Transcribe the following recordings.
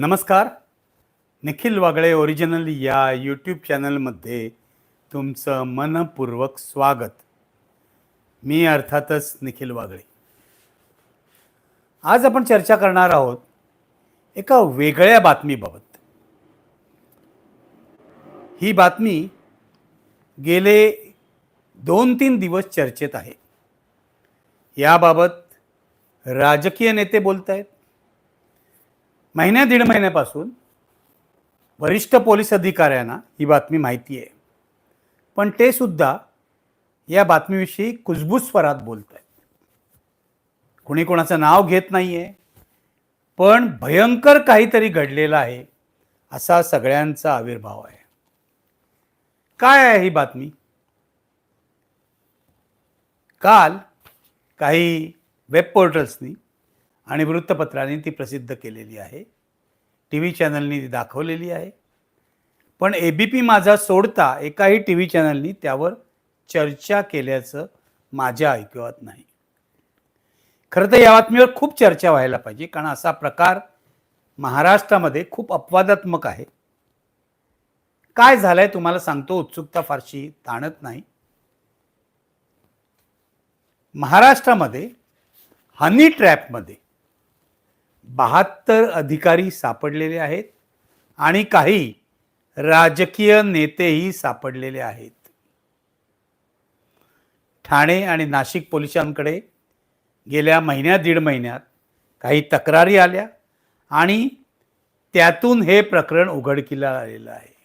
नमस्कार. निखिल वागळे ओरिजिनल या यूट्यूब चॅनलमध्ये तुमचं मनपूर्वक स्वागत. मी अर्थातच निखिल वागळे. आज आपण चर्चा करणार आहोत एका वेगळ्या बातमीबाबत. ही बातमी गेले दोन तीन दिवस चर्चेत आहे. याबाबत राजकीय नेते बोलत आहेत महिन्या दीड महिन्यापासून वरिष्ठ पोलीस अधिकाऱ्यांना ही बातमी माहिती आहे. पण ते सुद्धा या बातमीविषयी कुजबूज स्वरात बोलत आहेत कुणी कोणाचं नाव घेत नाही आहे पण भयंकर काहीतरी घडलेलं आहे असा सगळ्यांचा आविर्भाव आहे. काय आहे ही बातमी? काल काही वेब पोर्टल्सनी आणि वृत्तपत्राने ती प्रसिद्ध केलेली आहे. टी व्ही चॅनलनी ती दाखवलेली आहे. पण ए बी पी माझा सोडता एकाही टी व्ही चॅनलनी त्यावर चर्चा केल्याचं माझ्या ऐकवत नाही. खरं तर या बातमीवर खूप चर्चा व्हायला पाहिजे कारण असा प्रकार महाराष्ट्रामध्ये खूप अपवादात्मक आहे. काय झालंय तुम्हाला सांगतो उत्सुकता फारशी ताणत नाही. महाराष्ट्रामध्ये हनी ट्रॅपमध्ये बहात्तर अधिकारी सापडलेले आहेत आणि काही राजकीय नेतेही सापडलेले आहेत. ठाणे आणि नाशिक पोलिसांकडे गेल्या महिन्या दीड महिन्यात काही तक्रारी आल्या आणि त्यातून हे प्रकरण उघडकीला आलेलं आहे.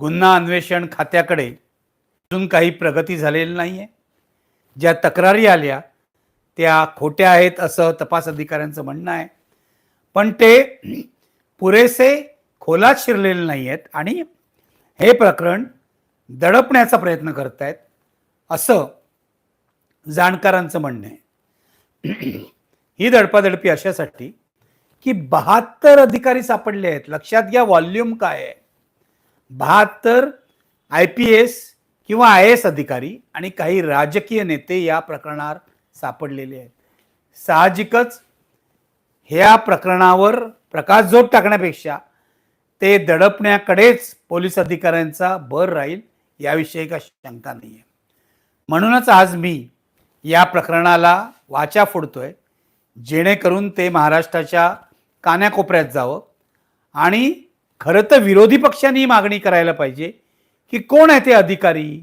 गुन्हा अन्वेषण खात्याकडे अजून काही प्रगती झालेली नाही आहे ज्या तक्रारी आल्या त्या खोट्या आहेत असं तपास अधिकाऱ्यांचं म्हणणं आहे. पण ते पुरेसे खोलात शिरलेले नाही आहेत आणि हे प्रकरण दडपण्याचा प्रयत्न करत आहेत असं जाणकारांचं म्हणणं आहे. ही दडपादडपी अशासाठी की बहात्तर अधिकारी सापडले आहेत. लक्षात घ्या व्हॉल्यूम काय आहे. बहात्तर आय पी एस किंवा आय एस अधिकारी आणि काही राजकीय नेते या प्रकरणात सापडलेले आहेत. साहजिकच ह्या प्रकरणावर प्रकाशझोत टाकण्यापेक्षा ते दडपण्याकडेच पोलीस अधिकाऱ्यांचा भर राहील याविषयी का शंका नाही आहे म्हणूनच आज मी या प्रकरणाला वाचा फोडतोय जेणेकरून ते महाराष्ट्राच्या कान्याकोपऱ्यात जावं आणि खरं तर विरोधी पक्षांनी मागणी करायला पाहिजे की कोण आहे ते अधिकारी?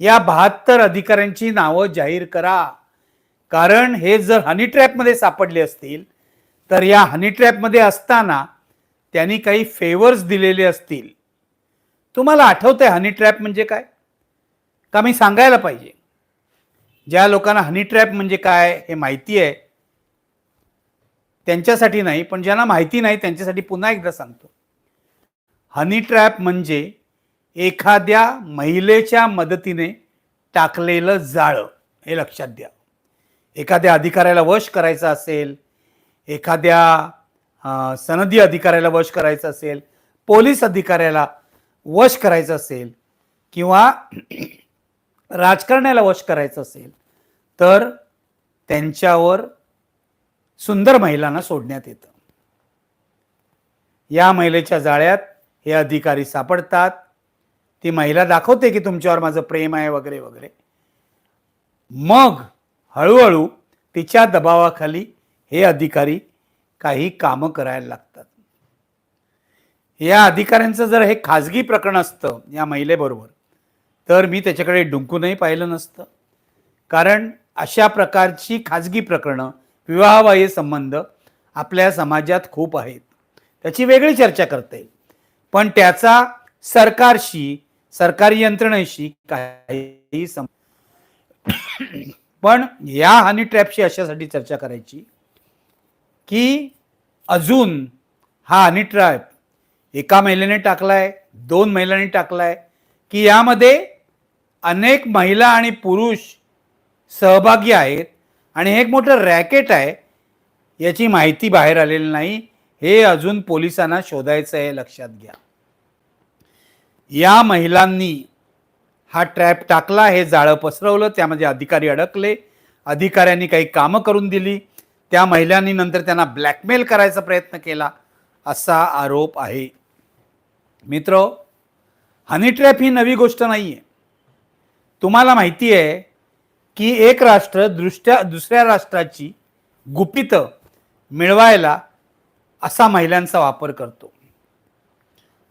या बहात्तर अधिकाऱ्यांची नावं जाहीर करा. कारण हे जर हनी ट्रॅपमध्ये सापडले असतील तर या हनी ट्रॅपमध्ये असताना त्यांनी काही फेवर्स दिलेले असतील. तुम्हाला आठवतंय हनी ट्रॅप म्हणजे काय? का मी सांगायला पाहिजे? ज्या लोकांना हनी ट्रॅप म्हणजे काय हे माहिती आहे त्यांच्यासाठी नाही पण ज्यांना माहिती नाही त्यांच्यासाठी पुन्हा एकदा सांगतो. हनी ट्रॅप म्हणजे एखाद्या महिलेच्या मदतीने टाकलेलं जाळं हे लक्षात द्या. एखाद्या अधिकाऱ्याला वश करायचं असेल एखाद्या सनदी अधिकाऱ्याला वश करायचं असेल पोलीस अधिकाऱ्याला वश करायचं असेल किंवा राजकारण्याला वश करायचं असेल तर त्यांच्यावर सुंदर महिलांना सोडण्यात येतं. या महिलेच्या जाळ्यात हे अधिकारी सापडतात. ती महिला दाखवते की तुमच्यावर माझं प्रेम आहे वगैरे वगैरे. मग हळूहळू तिच्या दबावाखाली हे अधिकारी काही कामं करायला लागतात. या अधिकाऱ्यांचं जर हे खाजगी प्रकरण असतं या महिलेबरोबर तर मी त्याच्याकडे डुंकूनही पाहिलं नसतं. कारण अशा प्रकारची खाजगी प्रकरणं विवाहबाह्य संबंध आपल्या समाजात खूप आहेत. त्याची वेगळी चर्चा करता. येईल पण त्याचा सरकारशी सरकारी यंत्रणेशी काही सं पण या हनी ट्रॅपशी अशासाठी चर्चा करायची की अजून हा हनी ट्रॅप एका महिलेने टाकलाय दोन महिलांनी टाकलाय की यामध्ये अनेक महिला आणि पुरुष सहभागी आहेत आणि हे एक मोठं रॅकेट आहे याची माहिती बाहेर आलेली नाही. हे अजून पोलिसांना शोधायचं आहे लक्षात घ्या. या महिलांनी हा ट्रॅप टाकला हे जाळं पसरवलं त्यामध्ये अधिकारी अडकले अधिकाऱ्यांनी काही कामं करून दिली त्या महिलांनी नंतर त्यांना ब्लॅकमेल करायचा प्रयत्न केला असा आरोप आहे. मित्र हनी ट्रॅप ही नवी गोष्ट नाही आहे तुम्हाला माहिती आहे की एक राष्ट्र दृष्ट्या दुसऱ्या राष्ट्राची गुपितं मिळवायला असा महिलांचा वापर करतो.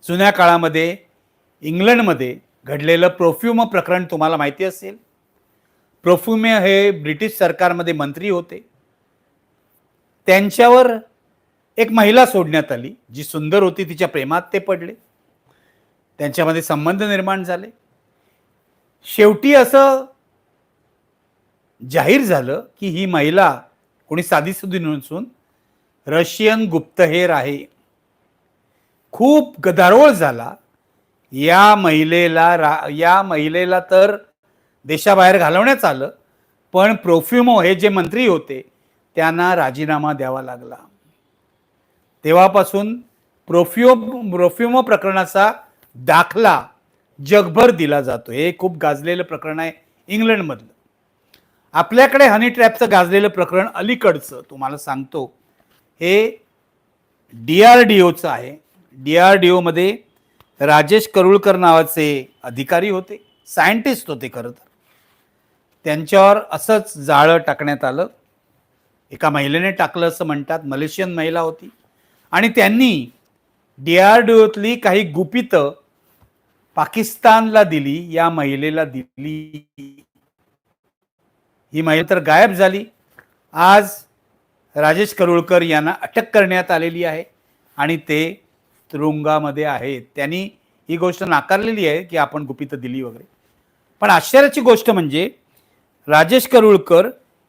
जुन्या काळामध्ये इंग्लंडमध्ये घडलेलं प्रोफ्युम प्रकरण तुम्हाला माहिती असेल. प्रोफ्युमे हे ब्रिटिश सरकारमध्ये मंत्री होते. त्यांच्यावर एक महिला सोडण्यात आली जी सुंदर होती तिच्या प्रेमात ते पडले. त्यांच्यामध्ये संबंध निर्माण झाले. शेवटी असं जाहीर झालं की ही महिला कोणी साधीसुधी नसून रशियन गुप्तहेर आहे. खूप गदारोळ झाला. या महिलेला रा या महिलेला तर देशाबाहेर घालवण्यात आलं पण प्रोफ्युमो हे जे मंत्री होते त्यांना राजीनामा द्यावा लागला. तेव्हापासून प्रोफ्युम प्रोफ्युमो प्रकरणाचा दाखला जगभर दिला जातो हे खूप गाजलेलं प्रकरण आहे इंग्लंडमधलं. आपल्याकडे हनी ट्रॅपचं गाजलेलं प्रकरण अलीकडचं तुम्हाला सांगतो. हे डी आर डी ओचं आहे. डी आर डी ओमध्ये राजेश करुळकर नावाचे अधिकारी होते सायंटिस्ट होते खरं तर. त्यांच्यावर असंच जाळं टाकण्यात आलं. एका महिलेने टाकलं असं म्हणतात मलेशियन महिला होती. आणि त्यांनी डी आर डी ओतली काही गुपितं पाकिस्तानला दिली या महिलेला दिली. ही महिला तर गायब झाली. आज राजेश करुळकर यांना अटक करण्यात आलेली आहे आणि ते तुरुंगामध्ये आहेत त्यांनी ही गोष्ट नाकारलेली आहे की आपण गुपितं दिली वगैरे. पण आश्चर्याची गोष्ट म्हणजे राजेश करुळकर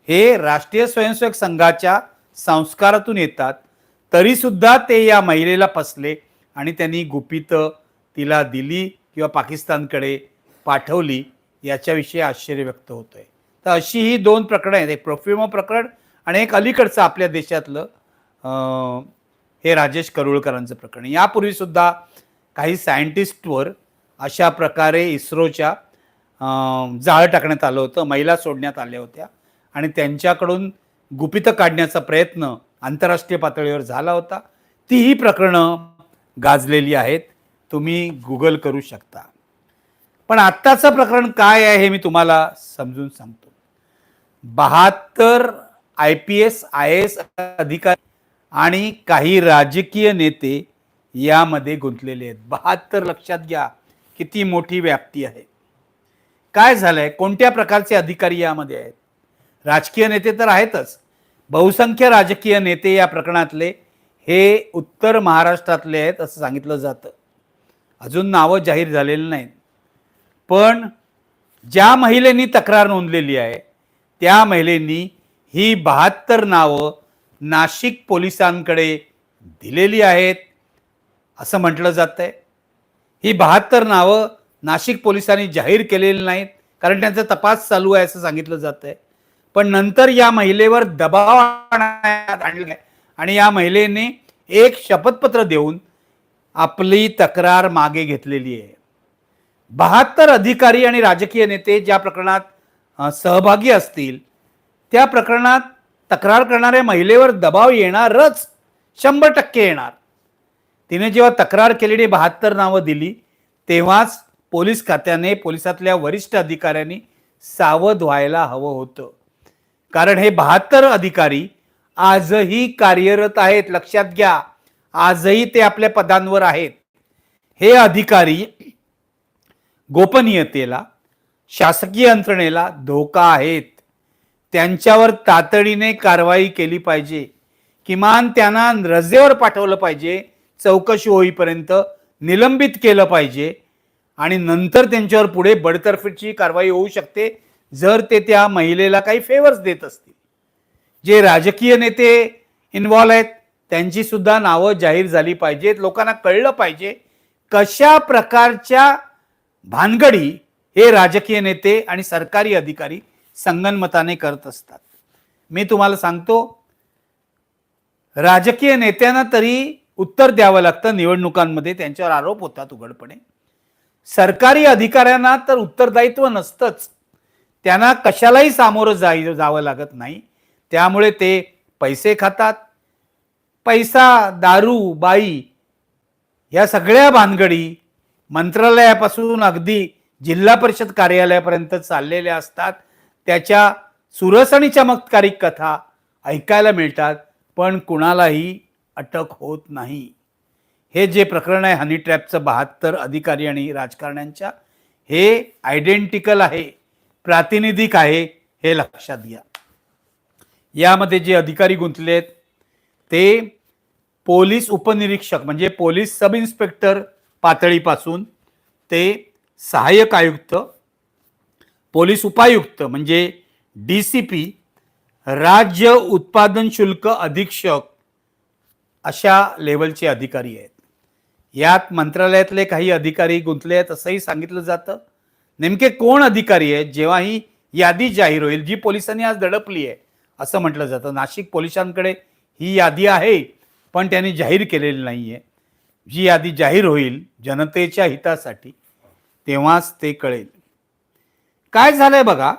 हे राष्ट्रीय स्वयंसेवक संघाच्या संस्कारातून येतात. तरीसुद्धा ते या महिलेला फसले आणि त्यांनी गुपितं तिला दिली किंवा पाकिस्तानकडे पाठवली याच्याविषयी आश्चर्य व्यक्त होतं आहे तर अशी ही दोन प्रकरणं आहेत. एक प्रोफ्युमो प्रकरण आणि एक अलीकडचं आपल्या देशातलं हे राजेश करुळकरांचं प्रकरण. यापूर्वीसुद्धा काही सायंटिस्टवर अशा प्रकारे इस्रोच्या जाळं टाकण्यात आलं होतं महिला सोडण्यात आल्या होत्या आणि त्यांच्याकडून गुपितं काढण्याचा प्रयत्न आंतरराष्ट्रीय पातळीवर झाला होता. तीही प्रकरणं गाजलेली आहेत. तुम्ही गुगल करू शकता. पण आत्ताचं प्रकरण काय आहे हे मी तुम्हाला समजून सांगतो. बहात्तर I P S I S अधिकारी आणि काही राजकीय नेते यामध्ये गुंतलेले आहेत. बहात्तर लक्षात घ्या किती मोठी व्याप्ती आहे. काय झालंय? कोणत्या प्रकारचे अधिकारी यामध्ये आहेत? राजकीय नेते तर आहेतच. बहुसंख्य राजकीय नेते या प्रकरणातले हे उत्तर महाराष्ट्रातले आहेत असं सांगितलं जातं. अजून नावं जाहीर झालेली नाहीत. पण ज्या महिलेनी तक्रार नोंदलेली आहे त्या महिलेनी ही बहात्तर नावं नाशिक पोलिसांकडे दिलेली आहेत असं म्हटलं जात आहे ही बहात्तर नावं नाशिक पोलिसांनी जाहीर केलेली नाहीत कारण त्यांचा तपास चालू आहे असं सांगितलं जात आहे पण नंतर या महिलेवर दबाव आणण्यात आणला आणि या महिलेने एक शपथपत्र देऊन आपली तक्रार मागे घेतलेली आहे. बहात्तर अधिकारी आणि राजकीय नेते ज्या प्रकरणात सहभागी असतील त्या प्रकरणात तक्रार करणाऱ्या महिलेवर दबाव येणारच शंभर टक्के येणार. तिने जेव्हा तक्रार केलेली बहात्तर नावं दिली तेव्हाच पोलीस खात्याने पोलिसातल्या वरिष्ठ अधिकाऱ्यांनी सावध व्हायला हवं होतं. कारण हे बहात्तर अधिकारी आजही कार्यरत आहेत. लक्षात घ्या आजही ते आपल्या पदांवर आहेत. हे अधिकारी गोपनीयतेला शासकीय यंत्रणेला धोका आहेत. त्यांच्यावर तातडीने कारवाई केली पाहिजे. किमान त्यांना रजेवर पाठवलं पाहिजे. चौकशी होईपर्यंत निलंबित केलं पाहिजे. आणि नंतर त्यांच्यावर पुढे बडतर्फीची कारवाई होऊ शकते जर ते त्या महिलेला काही फेवर्स देत असतील. जे राजकीय नेते इन्व्हॉल्व आहेत त्यांची सुद्धा नावं जाहीर झाली पाहिजेत. लोकांना कळलं पाहिजे कशा प्रकारच्या भानगडी हे राजकीय नेते आणि सरकारी अधिकारी संगनमताने करत असतात. मी तुम्हाला सांगतो राजकीय नेत्यांना तरी उत्तर द्यावं लागतं निवडणुकांमध्ये त्यांच्यावर आरोप होतात उघडपणे. सरकारी अधिकाऱ्यांना तर उत्तरदायित्व नसतंच. त्यांना कशालाही सामोरं जाय जावं लागत नाही. त्यामुळे ते पैसे खातात. पैसा दारू बाई या सगळ्या भानगडी मंत्रालयापासून अगदी जिल्हा परिषद कार्यालयापर्यंत चाललेल्या असतात. त्याच्या सुरस आणि चमत्कारिक कथा ऐकायला मिळतात पण कुणालाही अटक होत नाही. हे जे प्रकरण आहे हनी ट्रॅपचं बहात्तर अधिकारी आणि राजकारण्यांच्या हे आयडेंटिकल आहे प्रातिनिधिक आहे हे लक्षात घ्या. यामध्ये जे अधिकारी गुंतले आहेत ते पोलीस उपनिरीक्षक म्हणजे पोलीस सब इन्स्पेक्टर पातळीपासून ते सहाय्यक आयुक्त पोलीस उपायुक्त म्हणजे डी सी पी राज्य उत्पादन शुल्क अधीक्षक अशा लेवलचे अधिकारी आहेत. यात मंत्रालयातले काही अधिकारी गुंतले आहेत असंही सांगितलं जातं. नेमके कोण अधिकारी आहेत? जेव्हा ही यादी जाहीर होईल जी पोलिसांनी आज दडपली आहे असं म्हटलं जातं. नाशिक पोलिसांकडे ही यादी आहे पण त्यांनी जाहीर केलेली नाही आहे जी यादी जाहीर होईल जनतेच्या हितासाठी तेव्हाच ते कळेल. काय झालंय बघा?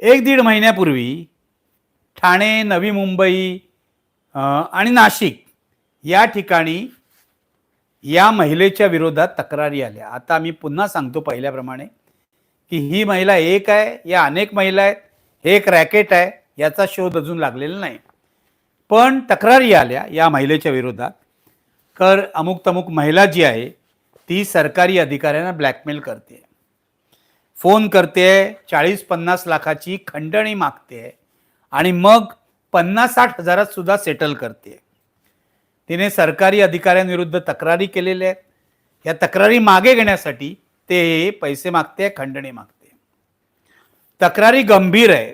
एक दीड महिन्यापूर्वी ठाणे नवी मुंबई आणि नाशिक या ठिकाणी या महिलेच्या विरोधात तक्रारी आल्या. आता मी पुन्हा सांगतो पहिल्याप्रमाणे की ही महिला एक आहे या अनेक महिला आहेत हे एक रॅकेट आहे याचा शोध अजून लागलेला नाही. पण तक्रारी आल्या या महिलेच्या विरोधात. कर अमुक तमुक महिला जी आहे ती सरकारी अधिकाऱ्यांना ब्लॅकमेल करते. फोन करते चाळीस पन्नास लाखाची खंडणी मागते आणि मग पन्नास साठ हजारात सुद्धा सेटल करते तिने सरकारी अधिकाऱ्यांविरुद्ध तक्रारी केलेल्या आहेत. या तक्रारी मागे घेण्यासाठी ते पैसे मागते खंडणी मागते तक्रारी गंभीर आहे.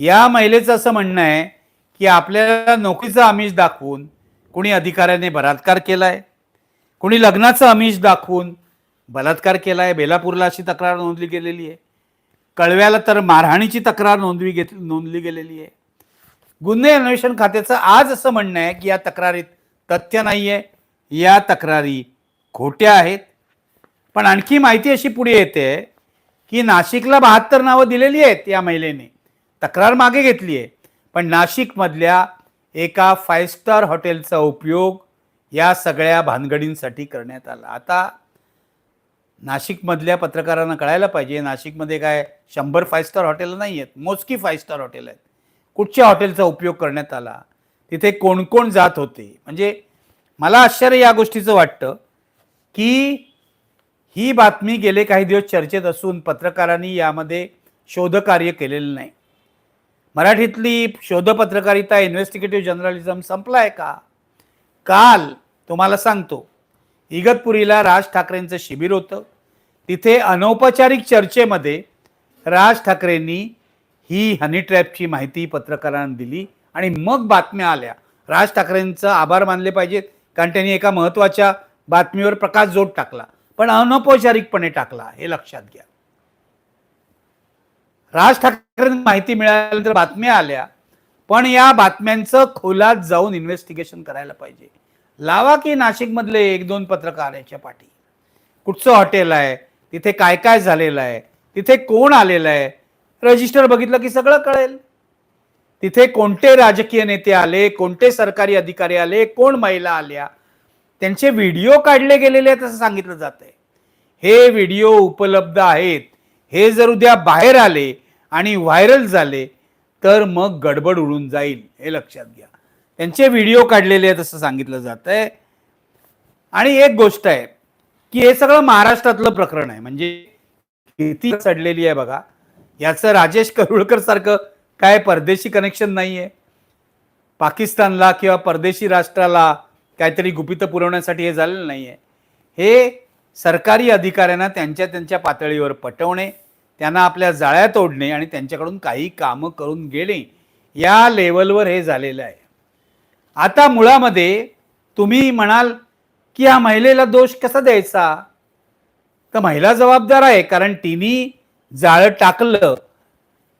या महिलेचं असं म्हणणं आहे की आपल्याला नोकरीचं आमिष दाखवून कुणी अधिकाऱ्याने बलात्कार केलाय? कुणी लग्नाचं आमिष दाखवून बलात्कार केलाय बेलापूरला अशी तक्रार नोंदली गेलेली आहे. कळव्याला तर मारहाणीची तक्रार नोंदवी घेत नोंदली गेलेली आहे. गुन्हे अन्वेषण खात्याचं आज असं म्हणणं आहे की या तक्रारीत तथ्य नाही आहे या तक्रारी खोट्या आहेत. पण आणखी माहिती अशी पुढे येते की नाशिकला बहात्तर नावं दिलेली आहेत या महिलेने. तक्रार मागे घेतली आहे. पण नाशिकमधल्या एका फाईव्ह स्टार हॉटेलचा उपयोग या सगळ्या भानगडींसाठी करण्यात आला. आता नाशिकमधल्या पत्रकारांना कळायला पाहिजे. नाशिकमध्ये काय शंभर फाईव्ह स्टार हॉटेल नाही आहेत. मोजकी फाईव्ह स्टार हॉटेल आहेत. कुठच्या हॉटेलचा उपयोग करण्यात आला? तिथे कोण कोण जात होते? म्हणजे मला आश्चर्य या गोष्टीचं वाटतं की ही बातमी गेले काही दिवस चर्चेत असून पत्रकारांनी यामध्ये शोधकार्य केलेलं नाही. मराठीतली शोधपत्रकारिता इन्व्हेस्टिगेटिव्ह जर्नलिझम संपला आहे का? काल तुम्हाला सांगतो. इगतपुरीला राज ठाकरेंचं शिबिर होतं. तिथे अनौपचारिक चर्चेमध्ये राज ठाकरेंनी ही हनी ट्रॅपची माहिती पत्रकारांना दिली आणि मग बातम्या आल्या. राज ठाकरेंचं आभार मानले पाहिजेत कारण त्यांनी एका महत्त्वाच्या बातमीवर प्रकाश जोड टाकला. पण अनौपचारिकपणे टाकला हे लक्षात घ्या. राज ठाकरेंना माहिती मिळाल्यानंतर बातम्या आल्या पण या बातम्यांचं खोलात जाऊन इन्व्हेस्टिगेशन करायला पाहिजे. लावा की नाशिकमधले एक दोन पत्रकार याच्या पाठी? कुठचं हॉटेल आहे? तिथे काय काय झालेलं आहे? तिथे कोण आलेलं आहे? रजिस्टर बघितलं की सगळं कळेल. तिथे कोणते राजकीय नेते आले? कोणते सरकारी अधिकारी आले? कोण महिला आल्या? त्यांचे व्हिडिओ काढले गेलेले आहेत असं सांगितलं जात आहे हे व्हिडिओ उपलब्ध आहेत. हे जर उद्या बाहेर आले आणि व्हायरल झाले तर मग गडबड उडून जाईल हे लक्षात घ्या. त्यांचे व्हिडिओ काढलेले आहेत असं सांगितलं जात आहे. आणि एक गोष्ट आहे की हे सगळं महाराष्ट्रातलं प्रकरण आहे. म्हणजे किती चढलेली आहे बघा. याचं राजेश करुळकर सारखं काय परदेशी कनेक्शन नाही आहे पाकिस्तानला किंवा परदेशी राष्ट्राला काहीतरी गुपितं पुरवण्यासाठी हे झालेलं नाही आहे हे सरकारी अधिकाऱ्यांना त्यांच्या त्यांच्या पातळीवर पटवणे त्यांना आपल्या जाळ्या तोडणे आणि त्यांच्याकडून काही कामं करून घेणे या लेवलवर हे झालेलं आहे. आता मुळामध्ये तुम्ही म्हणाल की या महिलेला दोष कसा द्यायचा? तर महिला जबाबदार आहे कारण तिने जाळं टाकलं.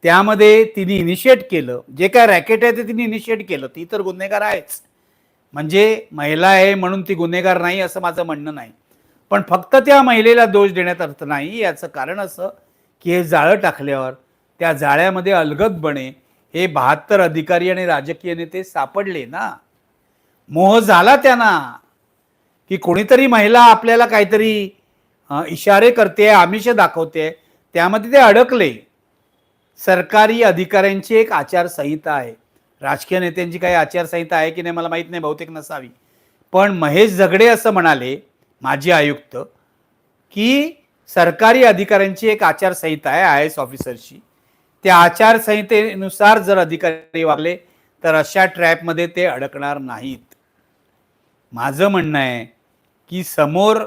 त्यामध्ये तिने इनिशिएट केलं. जे काय रॅकेट आहे ते तिने इनिशिएट केलं. ती तर गुन्हेगार आहेच. म्हणजे महिला आहे म्हणून ती गुन्हेगार नाही असं माझं म्हणणं नाही. पण फक्त त्या महिलेला दोष देण्यात अर्थ नाही याचं कारण असं की हे जाळं टाकल्यावर त्या जाळ्यामध्ये अलगदपणे हे बहात्तर अधिकारी आणि राजकीय नेते सापडले ना. मोह झाला त्यांना की कोणीतरी महिला आपल्याला काहीतरी इशारे करते आमिष दाखवते त्यामध्ये ते अडकले. सरकारी अधिकाऱ्यांची एक आचारसंहिता आहे. राजकीय नेत्यांची काही आचारसंहिता आहे की नाही मला माहीत नाही बहुतेक नसावी. पण महेश झगडे असं म्हणाले माजी आयुक्त की सरकारी अधिकाऱ्यांची एक आचारसंहिता आहे आय एस ऑफिसरची. त्या आचारसंहितेनुसार जर अधिकारी वागले तर अशा ट्रॅपमध्ये ते अडकणार नाहीत. माझं म्हणणं आहे की समोर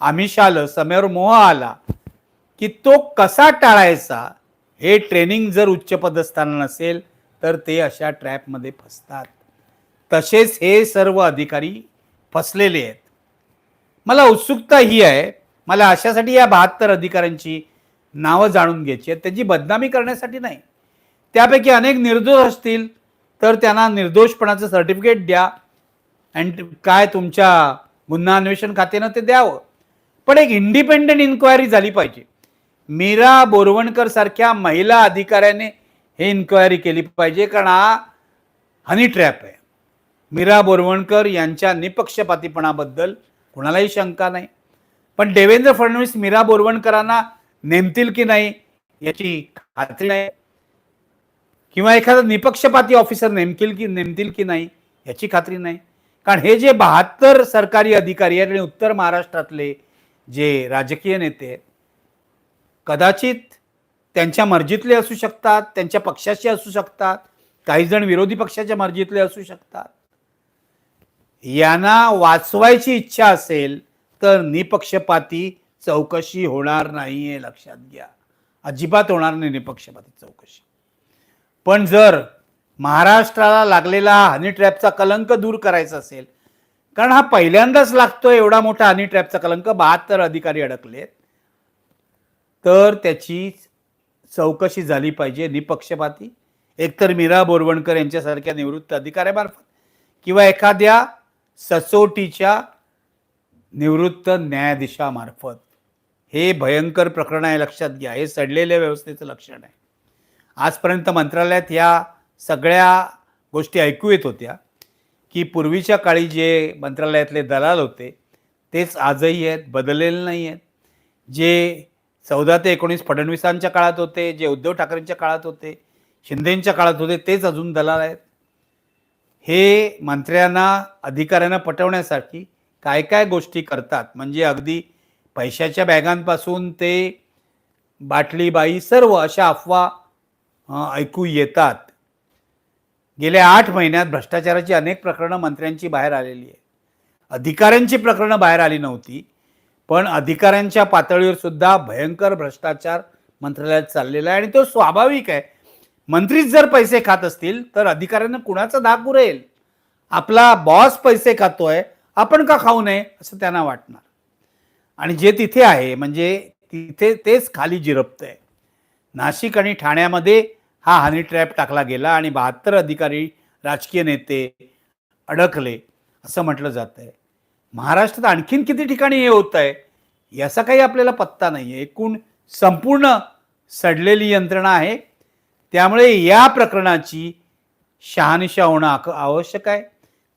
आमिष आलं समोर मोह आला की तो कसा टाळायचा हे ट्रेनिंग जर उच्चपदस्थांना नसेल तर ते अशा ट्रॅपमध्ये फसतात. तसेच हे सर्व अधिकारी फसलेले आहेत. मला उत्सुकता ही आहे मला अशासाठी या बहात्तर अधिकाऱ्यांची नावं जाणून घ्यायची आहेत. त्याची बदनामी करण्यासाठी नाही. त्यापैकी अनेक निर्दोष असतील तर त्यांना निर्दोषपणाचं सर्टिफिकेट द्या. अँड काय तुमच्या गुन्हा अन्वेषण खात्यानं ते द्यावं? पण एक इंडिपेंडेंट इन्क्वायरी झाली पाहिजे. मीरा बोरवणकर सारख्या महिला अधिकाऱ्याने हे इन्क्वायरी केली पाहिजे कारण हा हनी ट्रॅप आहे. मीरा बोरवणकर यांच्या निपक्षपातीपणाबद्दल कुणालाही शंका नाही. पण देवेंद्र फडणवीस मीरा बोरवणकरांना नेमतील की नाही याची खात्री नाही. किंवा एखादा निपक्षपाती ऑफिसर नेमतील की नेमतील की नाही याची खात्री नाही. कारण हे जे बहात्तर सरकारी अधिकारी आहेत आणि उत्तर महाराष्ट्रातले जे राजकीय नेते आहेत कदाचित त्यांच्या मर्जीतले असू शकतात त्यांच्या पक्षाचे असू शकतात काही जण विरोधी पक्षाच्या मर्जीतले असू शकतात. यांना वाचवायची इच्छा असेल तर निपक्षपाती चौकशी होणार नाही हे लक्षात घ्या. अजिबात होणार नाही निपक्षपाती चौकशी. पण जर महाराष्ट्राला लागलेला हा हनी ट्रॅपचा कलंक दूर करायचा असेल कारण हा पहिल्यांदाच लागतोय एवढा मोठा हनी ट्रॅपचा कलंक बहात्तर अधिकारी अडकलेत. तर त्याची चौकशी झाली पाहिजे निपक्षपाती. एकतर मीरा बोरवणकर यांच्यासारख्या निवृत्त अधिकाऱ्यामार्फत किंवा एखाद्या सचोटीच्या निवृत्त न्यायाधीशामार्फत. हे भयंकर प्रकरण आहे लक्षात घ्या. हे सडलेल्या व्यवस्थेचं लक्षण आहे. आजपर्यंत मंत्रालयात ह्या सगळ्या गोष्टी ऐकू येत होत्या की पूर्वीच्या काळी जे मंत्रालयातले दलाल होते तेच आजही आहेत बदललेले नाही आहेत. जे चौदा ते एकोणीस फडणवीसांच्या काळात होते जे उद्धव ठाकरेंच्या काळात होते शिंदेंच्या काळात होते तेच अजून दलाल आहेत. हे मंत्र्यांना अधिकाऱ्यांना पटवण्यासाठी काय काय गोष्टी करतात म्हणजे अगदी पैशाच्या बॅगांपासून ते बाटली बाई सर्व अशा अफवा ऐकू येतात. गेल्या आठ महिन्यात भ्रष्टाचाराची अनेक प्रकरणं मंत्र्यांची बाहेर आलेली आहे अधिकाऱ्यांची प्रकरणं बाहेर आली नव्हती पण अधिकाऱ्यांच्या पातळीवर सुद्धा भयंकर भ्रष्टाचार मंत्रालयात चाललेला आहे आणि तो स्वाभाविक आहे. मंत्रीच जर पैसे खात असतील तर अधिकाऱ्यांना कुणाचा धाक उरेल आपला बॉस पैसे खातोय आपण का खाऊ नये असं त्यांना वाटणार. आणि जे तिथे आहे म्हणजे तिथे तेच खाली जिरपत आहे नाशिक आणि ठाण्यामध्ये हा हनी ट्रॅप टाकला गेला आणि बहात्तर अधिकारी राजकीय नेते अडकले असं म्हटलं जात आहे. महाराष्ट्रात आणखीन किती ठिकाणी हे होत आहे याचा काही आपल्याला पत्ता नाही आहे. एकूण संपूर्ण सडलेली यंत्रणा आहे. त्यामुळे या प्रकरणाची शहानिशा होणं आवश्यक आहे.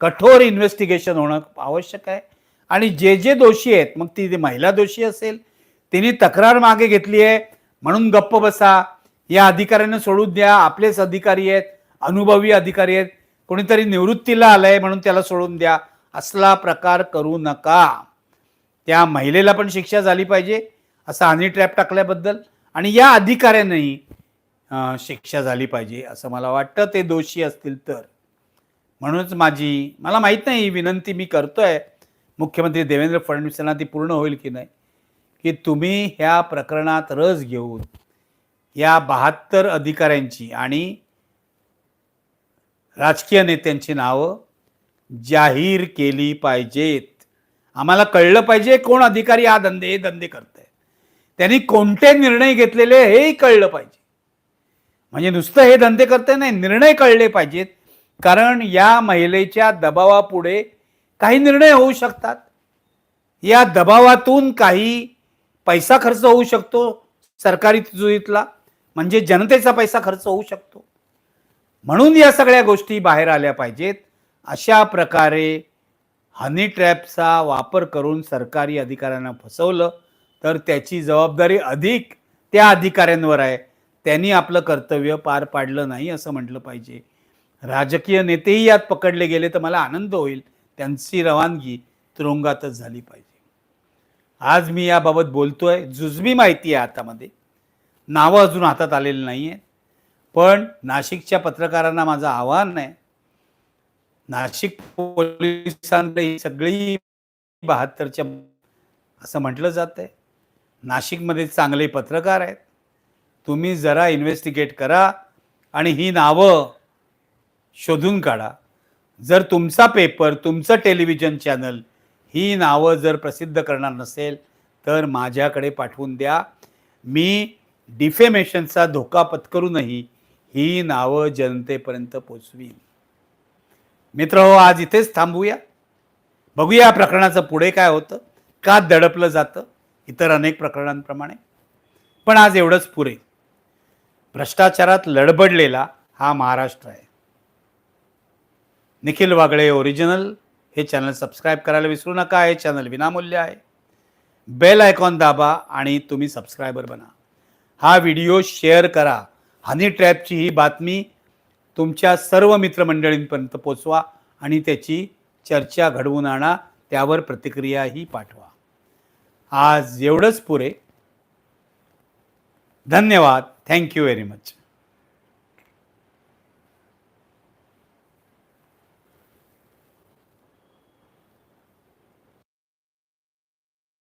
कठोर इन्व्हेस्टिगेशन होणं आवश्यक आहे. आणि जे जे दोषी आहेत मग ती महिला दोषी असेल तिने तक्रार मागे घेतली आहे म्हणून गप्प बसा या अधिकाऱ्यांना सोडून द्या. आपलेच अधिकारी आहेत. अनुभवी अधिकारी आहेत. कोणीतरी निवृत्तीला आलंय म्हणून त्याला सोडून द्या. असला प्रकार करू नका. त्या महिलेला पण शिक्षा झाली पाहिजे. असा हनी ट्रॅप टाकल्याबद्दल. आणि या अधिकाऱ्यांनाही शिक्षा झाली पाहिजे असं मला वाटतं. ते दोषी असतील तर. म्हणूनच माझी मला माहीत नाही ही विनंती मी करतोय. मुख्यमंत्री देवेंद्र फडणवीस यांना ती पूर्ण होईल की नाही? की तुम्ही ह्या प्रकरणात रस घेऊन या बहात्तर अधिकाऱ्यांची आणि राजकीय नेत्यांची नावं जाहीर केली पाहिजेत. आम्हाला कळलं पाहिजे कोण अधिकारी हा धंदे हे धंदे करत आहे त्यांनी कोणते निर्णय घेतलेले हेही कळलं पाहिजे. म्हणजे नुसतं हे धंदे करते नाही निर्णय कळले पाहिजेत. कारण या महिलेच्या दबावापुढे काही निर्णय होऊ शकतात. या दबावातून काही पैसा खर्च होऊ शकतो सरकारी तिजोरीतला. म्हणजे जनतेचा पैसा खर्च होऊ शकतो. म्हणून या सगळ्या गोष्टी बाहेर आल्या पाहिजेत. अशा प्रकारे हनी ट्रॅपचा वापर करून सरकारी अधिकाऱ्यांना फसवलं तर त्याची जबाबदारी अधिक त्या अधिकाऱ्यांवर आहे. त्यांनी आपलं कर्तव्य पार पाडलं नाही असं म्हटलं पाहिजे. राजकीय नेतेही यात पकडले गेले तर मला आनंद होईल. त्यांची रवानगी तुरुंगातच झाली पाहिजे. आज मी याबाबत बोलतोय. जुजबी माहिती आहे हातामध्ये नावं अजून हातात आलेली नाही आहेत पण नाशिकच्या पत्रकारांना माझं आव्हान आहे. नाशिक पोलिसांकडे ही सगळी बहात्तरच्या असं म्हटलं जात आहे नाशिकमध्ये चांगले पत्रकार आहेत. तुम्ही जरा इन्व्हेस्टिगेट करा आणि ही नावं शोधून काढा. जर तुमचा पेपर तुमचं टेलिव्हिजन चॅनल ही नावं जर प्रसिद्ध करणार नसेल तर माझ्याकडे पाठवून द्या. मी डिफेमेशनचा धोका पत्करूनही ही नावं जनतेपर्यंत पोचवी मित्र हो आज इथेच थांबूया. बघूया प्रकरणाचं पुढे काय होतं का दडपलं जातं इतर अनेक प्रकरणांप्रमाणे. पण आज एवढंच पुरे. भ्रष्टाचारात लडबडलेला हा महाराष्ट्र आहे. निखिल वागळे ओरिजिनल हे चॅनल सबस्क्राईब करायला विसरू नका. हे चॅनल विनामूल्य आहे. बेल आयकॉन दाबा आणि तुम्ही सबस्क्रायबर बना. हा व्हिडिओ शेअर करा. हनी ट्रॅपची ही बातमी तुमच्या सर्व मित्रमंडळींपर्यंत पोचवा आणि त्याची चर्चा घडवून आणा त्यावर प्रतिक्रियाही पाठवा. आज एवढंच पुरे. धन्यवाद. Thank you very much